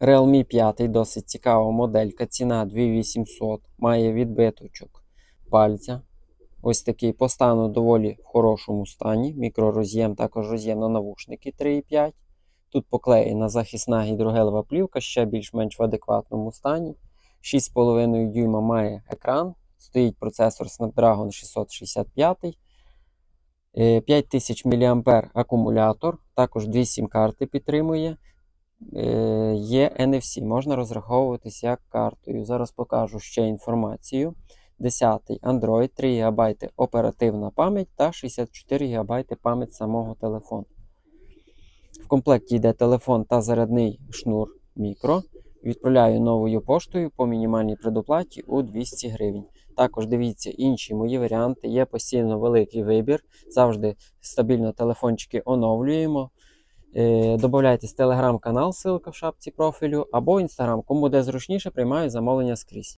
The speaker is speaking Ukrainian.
Realme 5 досить цікава моделька. Ціна 2800, має відбиточок пальця. Ось такий по стану доволі в хорошому стані. Мікророз'єм, також роз'єм на навушники 3,5. Тут поклеєна захисна гідрогелева плівка, ще більш-менш в адекватному стані. 6,5 дюйма має екран. Стоїть процесор Snapdragon 665. Е, 5000 мА акумулятор. Також дві сім-карти підтримує. Е, Є NFC, можна розраховуватись як картою. Зараз покажу ще інформацію. 10 Android, 3 ГБ оперативна пам'ять та 64 ГБ пам'ять самого телефону. В комплекті йде телефон та зарядний шнур мікро. Відправляю новою поштою по мінімальній предоплаті у 200 гривень. Також дивіться інші мої варіанти. Є постійно великий вибір. Завжди стабільно телефончики оновлюємо. Е, Добавляйтесь в телеграм-канал, ссылка в шапці профілю, або інстаграм. Кому буде зручніше, приймаю замовлення скрізь.